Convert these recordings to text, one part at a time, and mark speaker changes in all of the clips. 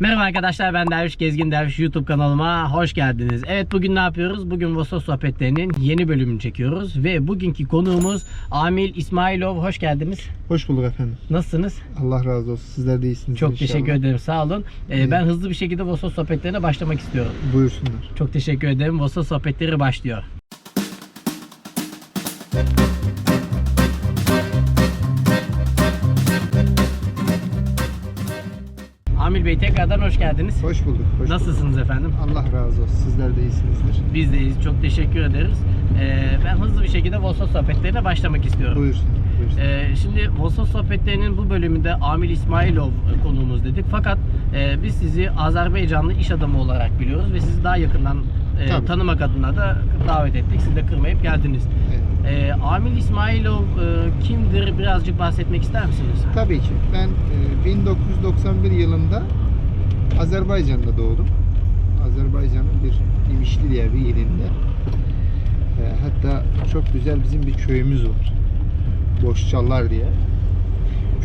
Speaker 1: Merhaba arkadaşlar ben Derviş Gezgin Derviş YouTube kanalıma hoş geldiniz. Evet bugün ne yapıyoruz? Bugün Vosos sohbetlerinin yeni bölümünü çekiyoruz ve bugünkü konuğumuz Amil İsmailov. Hoş geldiniz.
Speaker 2: Hoş bulduk efendim.
Speaker 1: Nasılsınız?
Speaker 2: Allah razı olsun. Sizler de iyisiniz
Speaker 1: Çok
Speaker 2: inşallah.
Speaker 1: teşekkür ederim. Sağ olun. Ee, ben hızlı bir şekilde Vosos sohbetlerine başlamak istiyorum.
Speaker 2: Buyursunlar.
Speaker 1: Çok teşekkür ederim. Vosos sohbetleri başlıyor. Amil Bey tekrardan hoş geldiniz.
Speaker 2: Hoş bulduk. Hoş
Speaker 1: Nasılsınız efendim?
Speaker 2: bulduk. Allah razı olsun. Sizler de iyisinizdir.
Speaker 1: Biz deyiz. Çok teşekkür ederiz. Ee, ben hızlı bir şekilde Vosos sohbetlerine başlamak istiyorum.
Speaker 2: Buyursunlar.
Speaker 1: Ee, şimdi Vosos sohbetlerinin bu bölümünde Amil İsmailov konuğumuz dedik. Fakat e, biz sizi Azerbaycanlı iş adamı olarak biliyoruz ve sizi daha yakından e,
Speaker 2: Tabii.
Speaker 1: tanımak adına da davet ettik. Siz de kırmayıp geldiniz.
Speaker 2: Evet.
Speaker 1: Ee, Amil İsmailov e, kimdir? Birazcık bahsetmek ister misiniz?
Speaker 2: Tabii ki. Ben e, 1991 yılında Azerbaycan'da doğdum. Azerbaycan'ın bir İmişli diye bir ilinde. E, hatta çok güzel bizim bir köyümüz var. Boşçallar diye.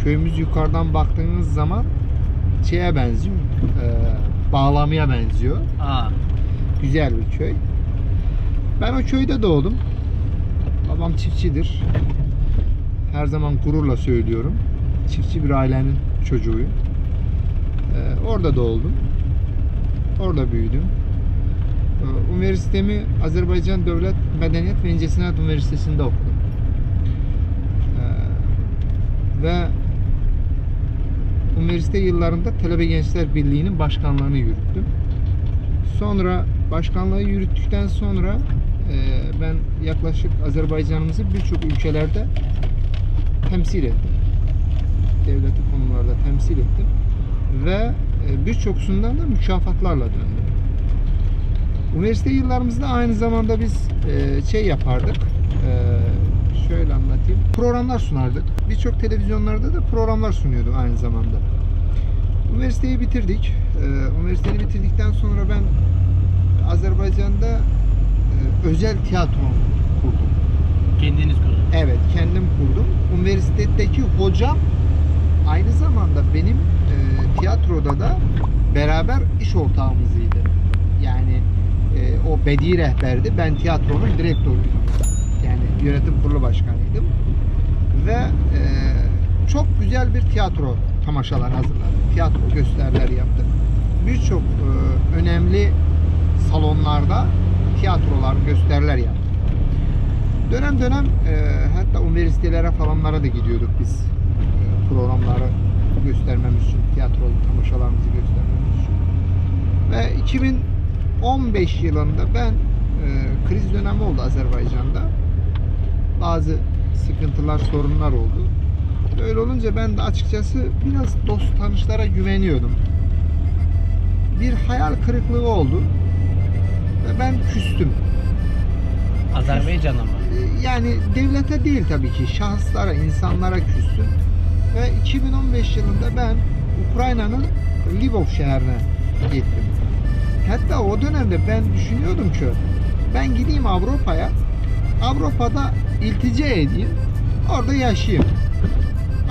Speaker 2: Köyümüz yukarıdan baktığınız zaman şeye benziyor. e, bağlamaya benziyor.
Speaker 1: Aa,
Speaker 2: Güzel bir köy. Ben o köyde doğdum. Babam çiftçidir. Her zaman gururla söylüyorum. Çiftçi bir ailenin çocuğuyum. Ee, orada doğdum. Orada büyüdüm. Ee, üniversitemi Azerbaycan Devlet Medeniyet ve İnce Sanat Üniversitesi'nde okudum. Ee, ve üniversite yıllarında Talebe Gençler Birliği'nin başkanlığını yürüttüm. Sonra başkanlığı yürüttükten sonra ben yaklaşık Azerbaycan'ımızı birçok ülkelerde temsil ettim. Devleti konularda temsil ettim. Ve e, birçokusundan da mükafatlarla döndüm. Üniversite yıllarımızda aynı zamanda biz e, şey yapardık. E, şöyle anlatayım. Programlar sunardık. Birçok televizyonlarda da programlar sunuyordum aynı zamanda. Üniversiteyi bitirdik. Ee, üniversiteyi bitirdikten sonra ben Azerbaycan'da özel tiyatro kurdum.
Speaker 1: kendiniz kurun.
Speaker 2: Evet, kendim kurdum. Üniversitedeki hocam aynı zamanda benim e, tiyatroda da beraber iş ortağımızıydı. Yani e, o bedi rehberdi. Ben tiyatronun direktörüydüm. Yani yönetim kurulu başkanıydım. Ve e, çok güzel bir tiyatro tamaşalar hazırladık. Tiyatro gösterileri yaptık. Birçok e, önemli salonlarda tiyatrolar, gösteriler yaptık. Dönem dönem e, hatta üniversitelere falanlara da gidiyorduk biz. E, programları göstermemiz için, tiyatro tamaşalarımızı göstermemiz için. Ve 2015 yılında ben e, kriz dönemi oldu Azerbaycan'da. Bazı sıkıntılar, sorunlar oldu. Öyle olunca ben de açıkçası biraz dost tanışlara güveniyordum. Bir hayal kırıklığı oldu. Ve ben küstüm.
Speaker 1: Azerbaycan'a mı?
Speaker 2: Ee, yani devlete değil tabii ki şahıslara, insanlara küstüm. Ve 2015 yılında ben Ukrayna'nın Lvov şehrine gittim. Hatta o dönemde ben düşünüyordum ki ben gideyim Avrupa'ya, Avrupa'da iltica edeyim, orada yaşayayım.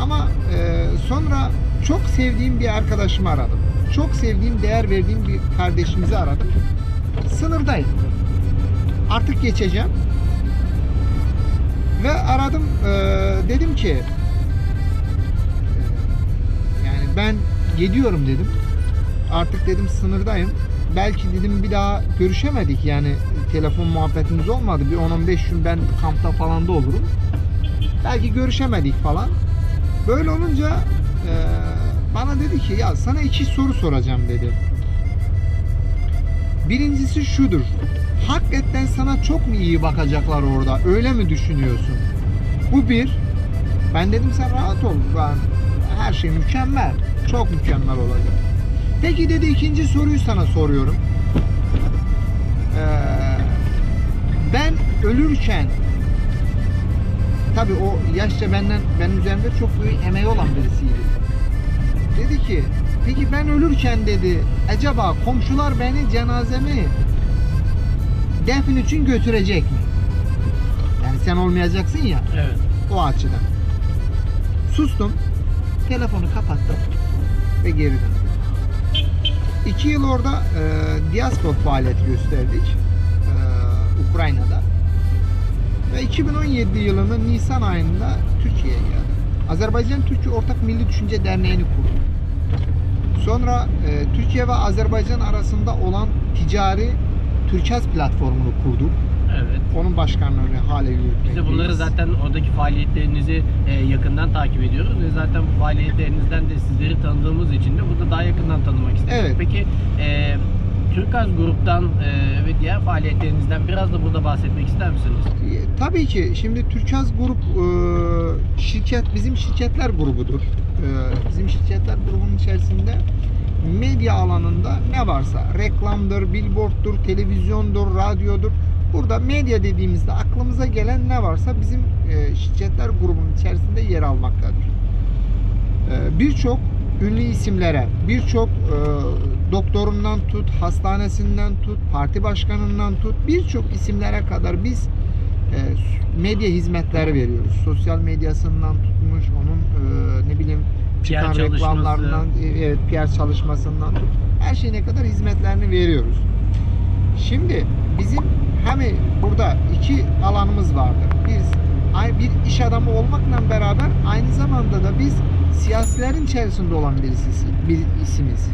Speaker 2: Ama e, sonra çok sevdiğim bir arkadaşımı aradım. Çok sevdiğim, değer verdiğim bir kardeşimizi aradım. Sınırdayım. Artık geçeceğim. Ve aradım e, dedim ki e, yani ben gidiyorum dedim. Artık dedim sınırdayım. Belki dedim bir daha görüşemedik yani telefon muhabbetimiz olmadı. Bir 10-15 gün ben kampta falan da olurum. Belki görüşemedik falan. Böyle olunca e, bana dedi ki ya sana iki soru soracağım dedi. Birincisi şudur. Hakikaten sana çok mu iyi bakacaklar orada? Öyle mi düşünüyorsun? Bu bir. Ben dedim sen rahat ol. Ben, her şey mükemmel. Çok mükemmel olacak. Peki dedi ikinci soruyu sana soruyorum. Ee, ben ölürken tabii o yaşça benden benim üzerimde çok büyük emeği olan birisiydi. Dedi ki peki ben ölürken dedi acaba komşular beni cenazemi defin için götürecek mi? Yani sen olmayacaksın ya
Speaker 1: Evet.
Speaker 2: o açıdan. Sustum. Telefonu kapattım ve geri döndüm. iki yıl orada e, diaspor faaliyeti gösterdik. E, Ukrayna'da. Ve 2017 yılının Nisan ayında Türkiye'ye geldim. Azerbaycan Türkiye Ortak Milli Düşünce Derneği'ni kurdum. Sonra e, Türkiye ve Azerbaycan arasında olan ticari Türkaz platformunu kurduk.
Speaker 1: Evet.
Speaker 2: Onun başkanlığını hala yürütmekteyiz.
Speaker 1: Biz de bunları zaten oradaki faaliyetlerinizi e, yakından takip ediyoruz ve zaten bu faaliyetlerinizden de sizleri tanıdığımız için de burada daha yakından tanımak istedik.
Speaker 2: Evet.
Speaker 1: Peki e, Türkaz Grup'tan e, ve diğer faaliyetlerinizden biraz da burada bahsetmek ister misiniz?
Speaker 2: E, Tabii ki. Şimdi Türkaz Grup e, şirket bizim şirketler grubudur. E, bizim şirketler grubunun içerisinde medya alanında ne varsa reklamdır, billboarddur, televizyondur, radyodur. Burada medya dediğimizde aklımıza gelen ne varsa bizim e, şirketler grubunun içerisinde yer almaktadır. E, Birçok ünlü isimlere, birçok e, doktorundan tut, hastanesinden tut, parti başkanından tut, birçok isimlere kadar biz medya hizmetleri veriyoruz. Sosyal medyasından tutmuş, onun e, ne bileyim
Speaker 1: PR
Speaker 2: çıkan
Speaker 1: çalışması.
Speaker 2: reklamlarından, e, evet PR çalışmasından tut, her şeyine kadar hizmetlerini veriyoruz. Şimdi bizim hem burada iki alanımız vardır. Biz bir iş adamı olmakla beraber aynı zamanda da biz siyasilerin içerisinde olan birisi, bir isimiz.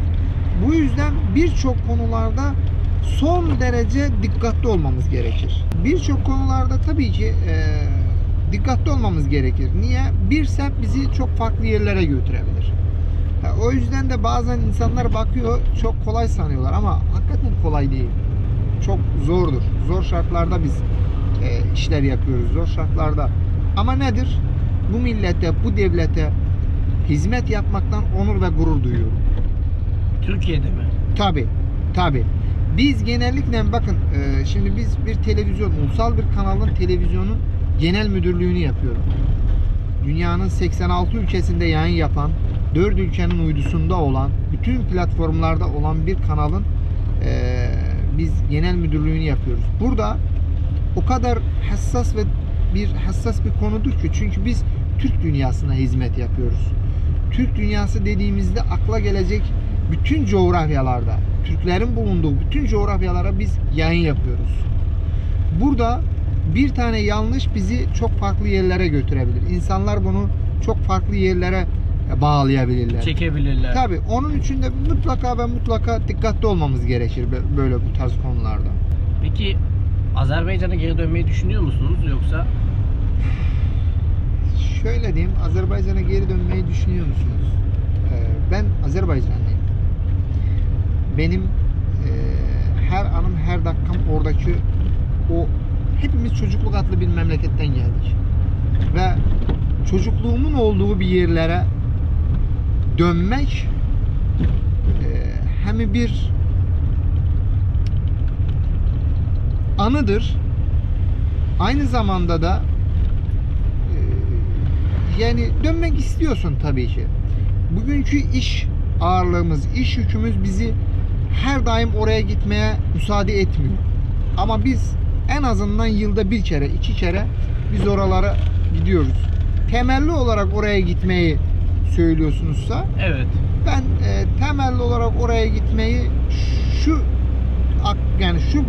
Speaker 2: Bu yüzden birçok konularda son derece dikkatli olmamız gerekir. Birçok konularda tabii ki e, dikkatli olmamız gerekir. Niye? Bir sep bizi çok farklı yerlere götürebilir. Ha, o yüzden de bazen insanlar bakıyor çok kolay sanıyorlar ama hakikaten kolay değil. Çok zordur. Zor şartlarda biz e, işler yapıyoruz. Zor şartlarda. Ama nedir? Bu millete, bu devlete hizmet yapmaktan onur ve gurur duyuyorum.
Speaker 1: Türkiye'de mi?
Speaker 2: Tabi, tabi. Biz genellikle bakın e, şimdi biz bir televizyon, ulusal bir kanalın televizyonun genel müdürlüğünü yapıyorum. Dünyanın 86 ülkesinde yayın yapan, 4 ülkenin uydusunda olan, bütün platformlarda olan bir kanalın e, biz genel müdürlüğünü yapıyoruz. Burada o kadar hassas ve bir hassas bir konudur ki çünkü biz Türk dünyasına hizmet yapıyoruz. Türk dünyası dediğimizde akla gelecek bütün coğrafyalarda, Türklerin bulunduğu bütün coğrafyalara biz yayın yapıyoruz. Burada bir tane yanlış bizi çok farklı yerlere götürebilir. İnsanlar bunu çok farklı yerlere bağlayabilirler.
Speaker 1: Çekebilirler.
Speaker 2: Tabii onun için de mutlaka ve mutlaka dikkatli olmamız gerekir bö- böyle bu tarz konularda.
Speaker 1: Peki Azerbaycan'a geri dönmeyi düşünüyor musunuz yoksa
Speaker 2: Şöyle diyeyim, Azerbaycan'a geri dönmeyi düşünüyor musunuz? Ee, ben Azerbaycanlıyım. Benim e, her anım, her dakikam oradaki o hepimiz çocukluk adlı bir memleketten geldik. Ve çocukluğumun olduğu bir yerlere dönmek e, hem bir anıdır. Aynı zamanda da e, yani dönmek istiyorsun tabii ki. Bugünkü iş ağırlığımız, iş yükümüz bizi her daim oraya gitmeye müsaade etmiyor. Ama biz en azından yılda bir kere, iki kere biz oralara gidiyoruz. Temelli olarak oraya gitmeyi söylüyorsunuzsa
Speaker 1: evet
Speaker 2: ben e, temelli olarak oraya gitmeyi şu yani şu e,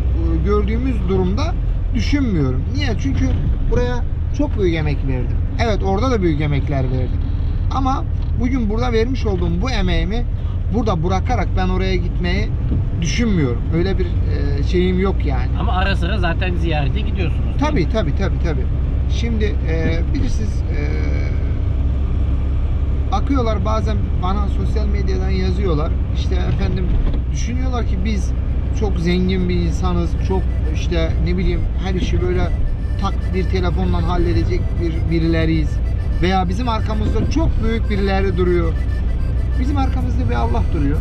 Speaker 2: gördüğümüz durumda düşünmüyorum. Niye? Çünkü buraya çok büyük emek verdim. Evet orada da büyük emekler verdim. Ama bugün burada vermiş olduğum bu emeğimi burada bırakarak ben oraya gitmeyi düşünmüyorum. Öyle bir e, şeyim yok yani.
Speaker 1: ama ara sıra zaten ziyarete gidiyorsunuz.
Speaker 2: Tabii tabii tabii tabii. Şimdi e, bilirsiniz e, akıyorlar bazen bana sosyal medyadan yazıyorlar. İşte efendim düşünüyorlar ki biz çok zengin bir insanız. Çok işte ne bileyim her işi böyle tak bir telefonla halledecek bir birileriyiz. Veya bizim arkamızda çok büyük birileri duruyor. Bizim arkamızda bir Allah duruyor.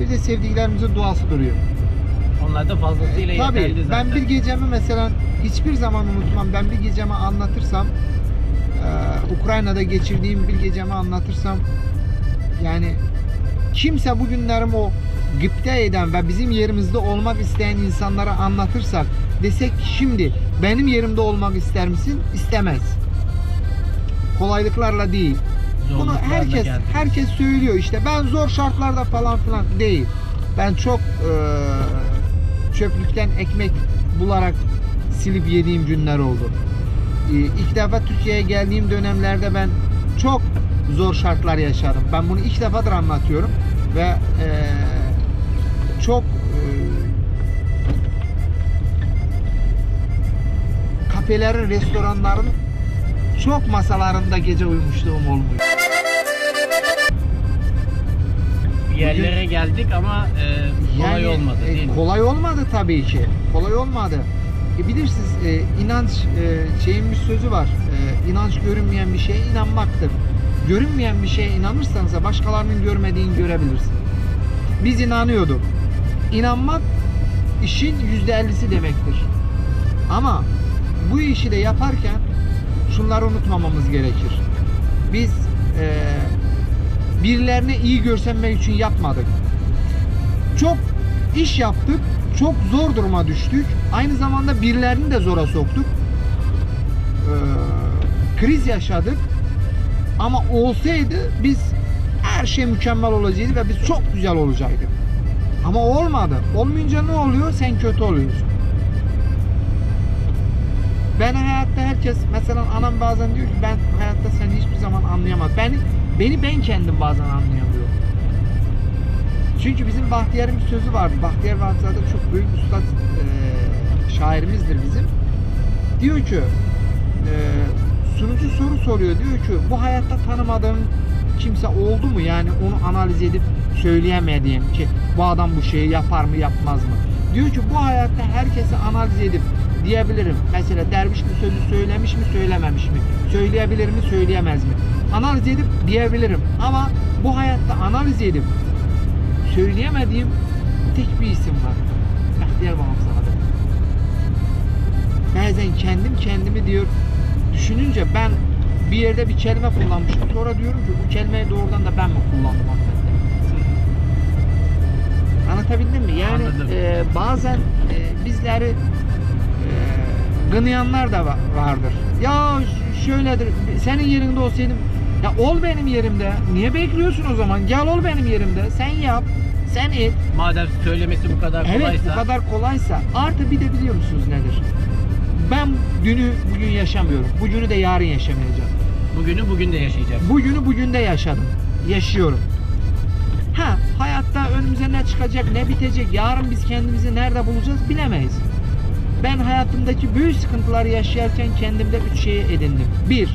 Speaker 2: Bir de sevdiklerimizin duası duruyor.
Speaker 1: Onlar da fazlasıyla
Speaker 2: Tabii
Speaker 1: yeterli zaten.
Speaker 2: ben bir gecemi mesela hiçbir zaman unutmam. Ben bir gecemi anlatırsam e, Ukrayna'da geçirdiğim bir gecemi anlatırsam yani kimse bugünlerim o gıpta eden ve bizim yerimizde olmak isteyen insanlara anlatırsak desek şimdi benim yerimde olmak ister misin? İstemez. Kolaylıklarla değil. Bunu herkes
Speaker 1: geldik.
Speaker 2: herkes söylüyor işte ben zor şartlarda falan filan değil. Ben çok e, çöplükten ekmek bularak silip yediğim günler oldu. E, ilk defa Türkiye'ye geldiğim dönemlerde ben çok zor şartlar yaşadım. Ben bunu ilk defadır anlatıyorum ve e, çok e, kafelerin, restoranların çok masalarında gece uyumuşluğum olmuş.
Speaker 1: Bir yerlere geldik ama e, kolay
Speaker 2: Yani,
Speaker 1: olmadı
Speaker 2: e,
Speaker 1: değil mi?
Speaker 2: Kolay olmadı tabii ki. Kolay olmadı. E, bilirsiniz e, inanç e, şeyin bir sözü var. E, inanç görünmeyen bir şeye inanmaktır. Görünmeyen bir şeye inanırsanız da başkalarının görmediğini görebilirsiniz. Biz inanıyorduk. İnanmak işin yüzde ellisi demektir. Ama bu işi de yaparken şunları unutmamamız gerekir. Biz e, birilerine iyi görsenmek için yapmadık. Çok iş yaptık, çok zor duruma düştük. Aynı zamanda birilerini de zora soktuk. Ee, kriz yaşadık. Ama olsaydı biz her şey mükemmel olacaktı ve biz çok güzel olacaktık. Ama olmadı. Olmayınca ne oluyor? Sen kötü oluyorsun. Ben hayatta herkes mesela anam bazen diyor ki ben hayatta seni hiçbir zaman anlayamadım. Beni beni ben kendim bazen anlayamıyorum. Çünkü bizim Bahtiyar'ın bir sözü vardı. Bahtiyar Vahapzade çok büyük ustad e, şairimizdir bizim. Diyor ki e, sunucu soru soruyor. Diyor ki bu hayatta tanımadığın kimse oldu mu? Yani onu analiz edip söyleyemediğim ki bu adam bu şeyi yapar mı yapmaz mı? Diyor ki bu hayatta herkesi analiz edip diyebilirim. Mesela derviş bu sözü söylemiş mi söylememiş mi? Söyleyebilir mi söyleyemez mi? Analiz edip diyebilirim. Ama bu hayatta analiz edip söyleyemediğim tek bir isim var. Bahtiyar Babamzade. Bazen kendim kendimi diyor düşününce ben bir yerde bir kelime kullanmışım. Sonra diyorum ki bu kelimeyi doğrudan da ben mi kullandım hakikaten? Anlatabildim mi? Yani
Speaker 1: Anladım.
Speaker 2: e, bazen e, bizleri gınayanlar da va- vardır. Ya şöyledir. Senin yerinde olsaydım ya ol benim yerimde. Niye bekliyorsun o zaman? Gel ol benim yerimde. Sen yap. Sen et.
Speaker 1: Madem söylemesi bu kadar
Speaker 2: Evet
Speaker 1: kolaysa
Speaker 2: bu kadar kolaysa. Artı bir de biliyor musunuz nedir? Ben dünü bugün yaşamıyorum. Bugünü de yarın yaşamayacağım.
Speaker 1: bugünü bugün de yaşayacağız.
Speaker 2: Bugünü bugün de yaşadım. Yaşıyorum. Ha hayatta önümüze ne çıkacak ne bitecek yarın biz kendimizi nerede bulacağız bilemeyiz. Ben hayatımdaki büyük sıkıntıları yaşarken kendimde üç şeyi edindim. Bir,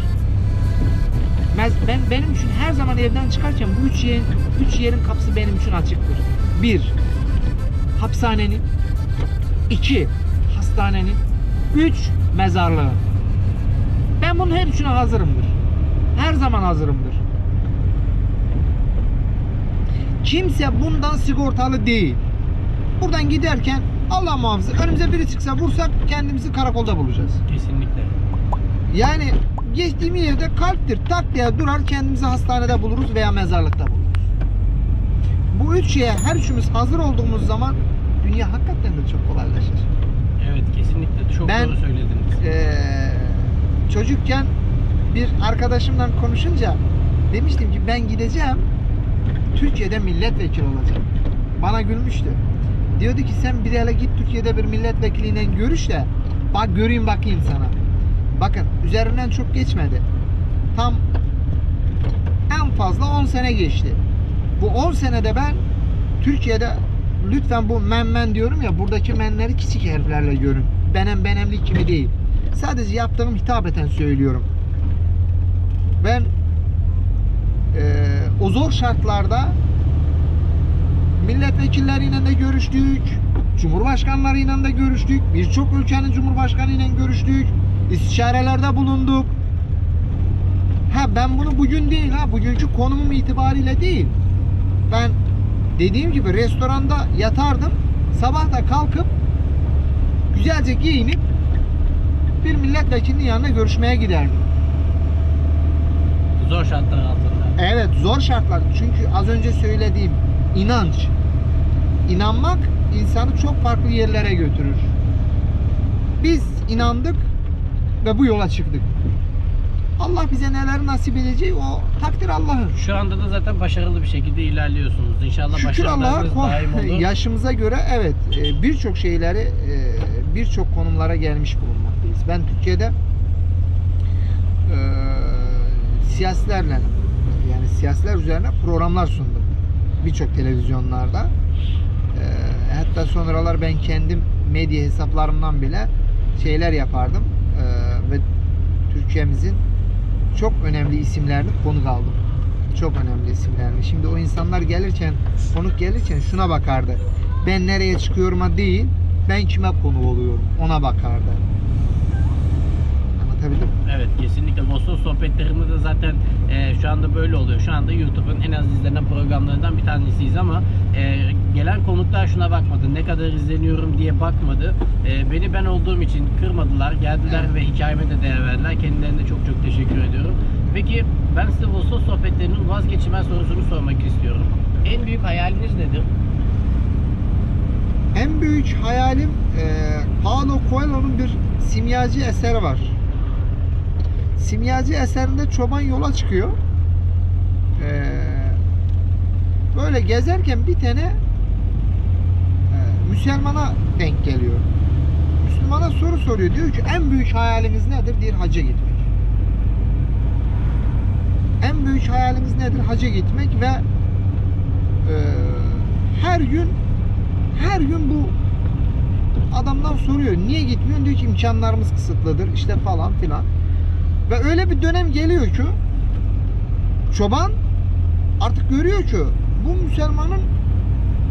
Speaker 2: ben benim için her zaman evden çıkarken bu üç yerin, üç yerin kapısı benim için açıktır. Bir, hapishanenin. iki hastanenin. Üç, mezarlığın. Ben bunun her üçüne hazırımdır. Her zaman hazırımdır. Kimse bundan sigortalı değil. Buradan giderken Allah muhafaza önümüze biri çıksa vursak kendimizi karakolda bulacağız.
Speaker 1: Kesinlikle.
Speaker 2: Yani geçtiğim yerde kalptir tak diye durar kendimizi hastanede buluruz veya mezarlıkta buluruz. Bu üç şeye her üçümüz hazır olduğumuz zaman dünya hakikaten de çok kolaylaşır.
Speaker 1: Evet kesinlikle çok
Speaker 2: Ben-
Speaker 1: doğru söylediniz.
Speaker 2: Ee, çocukken bir arkadaşımla konuşunca demiştim ki ben gideceğim Türkiye'de milletvekili olacağım. Bana gülmüştü. Diyordu ki sen bir hele git Türkiye'de bir milletvekiliyle görüş de bak göreyim bakayım sana. Bakın üzerinden çok geçmedi. Tam en fazla 10 sene geçti. Bu 10 senede ben Türkiye'de lütfen bu men men diyorum ya buradaki menleri küçük harflerle görün. Benem benemlik gibi değil. Sadece yaptığım hitabeten söylüyorum. Ben eee, o zor şartlarda milletvekilleriyle de görüştük. Cumhurbaşkanlarıyla da görüştük. Birçok ülkenin cumhurbaşkanıyla görüştük. İstişarelerde bulunduk. Ha ben bunu bugün değil ha bugünkü konumum itibariyle değil. Ben dediğim gibi restoranda yatardım. Sabah da kalkıp güzelce giyinip bir milletvekilinin yanına görüşmeye giderdim.
Speaker 1: Zor şartlar altında.
Speaker 2: Evet zor şartlar. Çünkü az önce söylediğim inanç. İnanmak insanı çok farklı yerlere götürür. Biz inandık ve bu yola çıktık. Allah bize neler nasip edeceği o takdir Allah'ın.
Speaker 1: Şu anda da zaten başarılı bir şekilde ilerliyorsunuz. İnşallah
Speaker 2: Şükür
Speaker 1: başarılarınız daim olur.
Speaker 2: yaşımıza göre evet e, birçok şeyleri e, birçok konumlara gelmiş bulunmaktayız. Ben Türkiye'de e, siyasilerle yani siyasiler üzerine programlar sundum. Birçok televizyonlarda. E, hatta sonralar ben kendim medya hesaplarımdan bile şeyler yapardım. E, ve Türkiye'mizin çok önemli isimlerini konuk aldım. Çok önemli isimlerini. Şimdi o insanlar gelirken, konuk gelirken şuna bakardı. Ben nereye çıkıyorum'a değil, ben kime konu oluyorum ona bakardı. Anlatabildim mi?
Speaker 1: Evet kesinlikle. Vostok sohbetlerinde de zaten e, şu anda böyle oluyor. Şu anda YouTube'un en az izlenen programlarından bir tanesiyiz ama e, gelen konuklar şuna bakmadı. Ne kadar izleniyorum diye bakmadı. E, beni ben olduğum için kırmadılar. Geldiler
Speaker 2: Evet.
Speaker 1: ve hikayeme de değer verdiler. Kendilerine çok çok teşekkür ediyorum. Peki ben size Vostok sohbetlerinin vazgeçilmez sorusunu sormak istiyorum. En büyük hayaliniz nedir?
Speaker 2: En büyük hayalim e, Paulo Coelho'nun bir simyacı eseri var. Simyacı eserinde çoban yola çıkıyor. E, böyle gezerken bir tane e, Müslümana denk geliyor. Müslümana soru soruyor. Diyor ki en büyük hayaliniz nedir? Diyor hacca gitmek. En büyük hayaliniz nedir? Hacca gitmek ve e, her gün her gün bu adamdan soruyor. Niye gitmiyorsun? Diyor ki imkanlarımız kısıtlıdır. işte falan filan. Ve öyle bir dönem geliyor ki çoban artık görüyor ki bu Müslümanın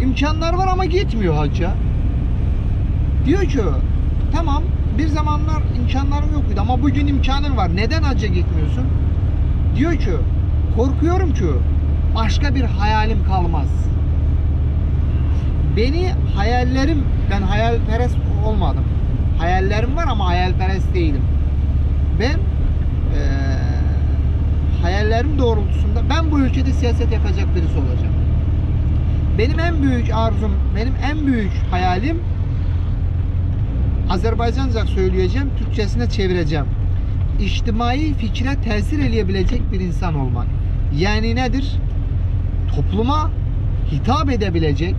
Speaker 2: imkanları var ama gitmiyor hacca. Diyor ki tamam bir zamanlar imkanlarım yoktu ama bugün imkanın var. Neden hacca gitmiyorsun? Diyor ki korkuyorum ki başka bir hayalim kalmaz beni hayallerim ben hayalperest olmadım. Hayallerim var ama hayalperest değilim. Ben hayallerim doğrultusunda ben bu ülkede siyaset yapacak birisi olacağım. Benim en büyük arzum, benim en büyük hayalim Azerbaycanca söyleyeceğim, Türkçesine çevireceğim. İçtimai fikre tesir edebilecek bir insan olmak. Yani nedir? Topluma hitap edebilecek,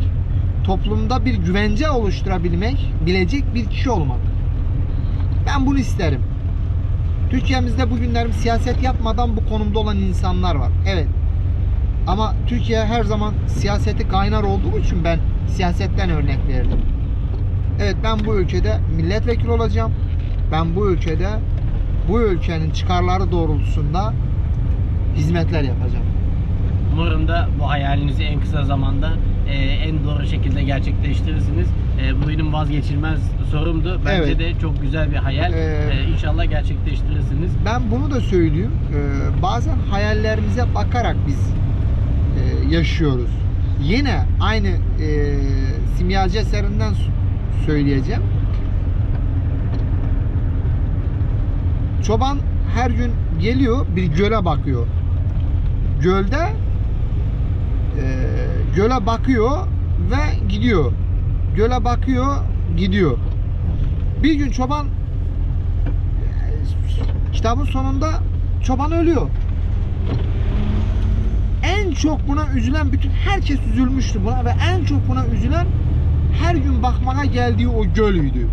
Speaker 2: toplumda bir güvence oluşturabilmek, bilecek bir kişi olmak. Ben bunu isterim. Türkiye'mizde bugünlerim siyaset yapmadan bu konumda olan insanlar var. Evet. Ama Türkiye her zaman siyaseti kaynar olduğu için ben siyasetten örnek verdim. Evet ben bu ülkede milletvekili olacağım. Ben bu ülkede bu ülkenin çıkarları doğrultusunda hizmetler yapacağım.
Speaker 1: Umarım da bu hayalinizi en kısa zamanda e, en doğru şekilde gerçekleştirirsiniz. E, bu benim vazgeçilmez sorumdu. Bence
Speaker 2: Evet.
Speaker 1: de çok güzel bir hayal.
Speaker 2: Ee,
Speaker 1: E, inşallah gerçekleştirirsiniz.
Speaker 2: Ben bunu da söyleyeyim. Ee, bazen hayallerimize bakarak biz e, yaşıyoruz. Yine aynı e, simyacı eserinden söyleyeceğim. Çoban her gün geliyor bir göle bakıyor. Gölde e, göle bakıyor ve gidiyor. Göle bakıyor, gidiyor. Bir gün çoban kitabın sonunda çoban ölüyor. En çok buna üzülen bütün herkes üzülmüştü buna ve en çok buna üzülen her gün bakmaya geldiği o gölüydü.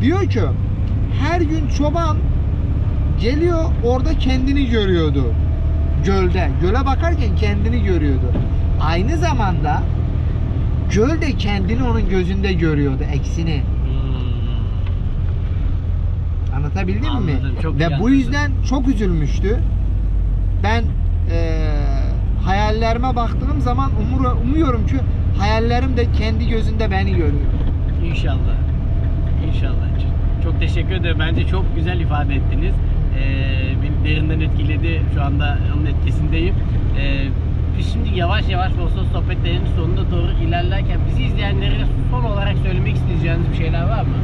Speaker 2: Diyor ki her gün çoban geliyor orada kendini görüyordu. Gölde. Göle bakarken kendini görüyordu. Aynı zamanda göl de kendini onun gözünde görüyordu eksini.
Speaker 1: Hmm.
Speaker 2: Anlatabildim mi?
Speaker 1: Anladım, çok iyi
Speaker 2: Ve bu yüzden çok üzülmüştü. Ben eee, hayallerime baktığım zaman umur, umuyorum ki hayallerim de kendi gözünde beni görüyor.
Speaker 1: İnşallah. İnşallah. Çok- Çok teşekkür ederim. Bence çok güzel ifade ettiniz. Ee, beni derinden etkiledi. Şu anda onun etkisindeyim. Ee, biz şimdi yavaş yavaş Vostok sohbetlerinin sonuna doğru ilerlerken bizi izleyenlere son olarak söylemek isteyeceğiniz bir şeyler var mı?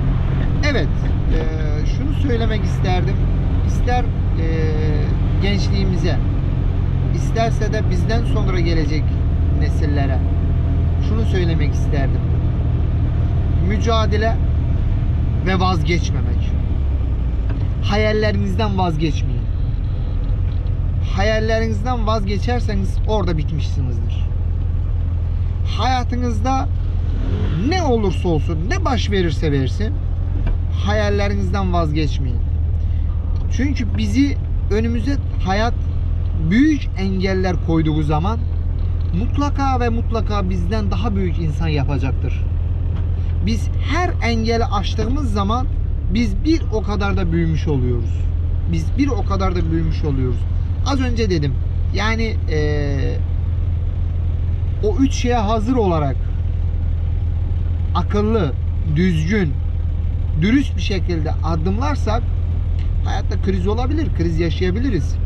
Speaker 2: Evet, eee, şunu söylemek isterdim. İster eee, gençliğimize, isterse de bizden sonra gelecek nesillere şunu söylemek isterdim. Mücadele ve vazgeçmemek. hayallerinizden vazgeçmeyin. Hayallerinizden vazgeçerseniz orada bitmişsinizdir. Hayatınızda ne olursa olsun, ne baş verirse versin hayallerinizden vazgeçmeyin. Çünkü bizi önümüze hayat büyük engeller koyduğu zaman mutlaka ve mutlaka bizden daha büyük insan yapacaktır. Biz her engeli aştığımız zaman biz bir o kadar da büyümüş oluyoruz. Biz bir o kadar da büyümüş oluyoruz. Az önce dedim. Yani eee, o üç şeye hazır olarak akıllı, düzgün, dürüst bir şekilde adımlarsak hayatta kriz olabilir, kriz yaşayabiliriz.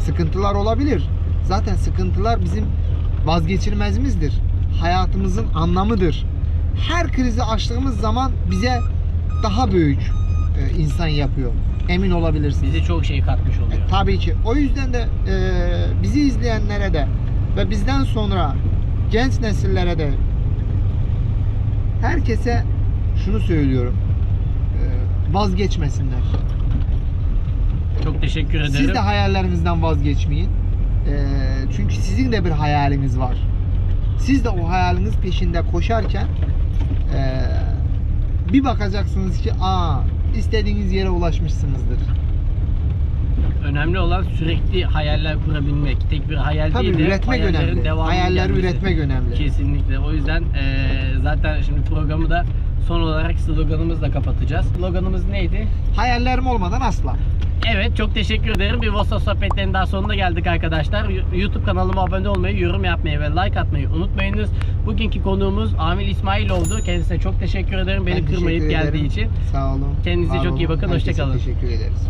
Speaker 2: Sıkıntılar olabilir. Zaten sıkıntılar bizim vazgeçilmezimizdir. Hayatımızın anlamıdır. Her krizi aştığımız zaman bize daha büyük e, insan yapıyor. Emin olabilirsiniz.
Speaker 1: Bize çok şey katmış oluyor.
Speaker 2: Tabii ki. O yüzden de e, bizi izleyenlere de ve bizden sonra genç nesillere de herkese şunu söylüyorum. E, vazgeçmesinler.
Speaker 1: Çok teşekkür ederim.
Speaker 2: Siz de hayallerinizden vazgeçmeyin. E, çünkü sizin de bir hayaliniz var. Siz de o hayaliniz peşinde koşarken e, bir bakacaksınız ki aa istediğiniz yere ulaşmışsınızdır.
Speaker 1: Önemli olan sürekli hayaller kurabilmek. Tek bir hayal
Speaker 2: Tabii
Speaker 1: değil de
Speaker 2: üretmek
Speaker 1: hayallerin
Speaker 2: önemli.
Speaker 1: devamı
Speaker 2: Hayalleri
Speaker 1: gelmesi.
Speaker 2: üretmek önemli.
Speaker 1: Kesinlikle. O yüzden eee, zaten şimdi programı da son olarak sloganımızla kapatacağız. Sloganımız neydi?
Speaker 2: Hayallerim olmadan asla.
Speaker 1: Evet çok teşekkür ederim. Bir Vosa sohbetlerinin daha sonuna geldik arkadaşlar. YouTube kanalıma abone olmayı, yorum yapmayı ve like atmayı unutmayınız. Bugünkü konuğumuz Amil İsmail oldu. Kendisine çok teşekkür ederim. Beni
Speaker 2: Ben
Speaker 1: kırmayıp geldiği için.
Speaker 2: Sağ olun.
Speaker 1: Kendinize
Speaker 2: Var
Speaker 1: çok iyi
Speaker 2: olun.
Speaker 1: bakın,
Speaker 2: Herkese
Speaker 1: hoşça kalın.
Speaker 2: Teşekkür ederiz.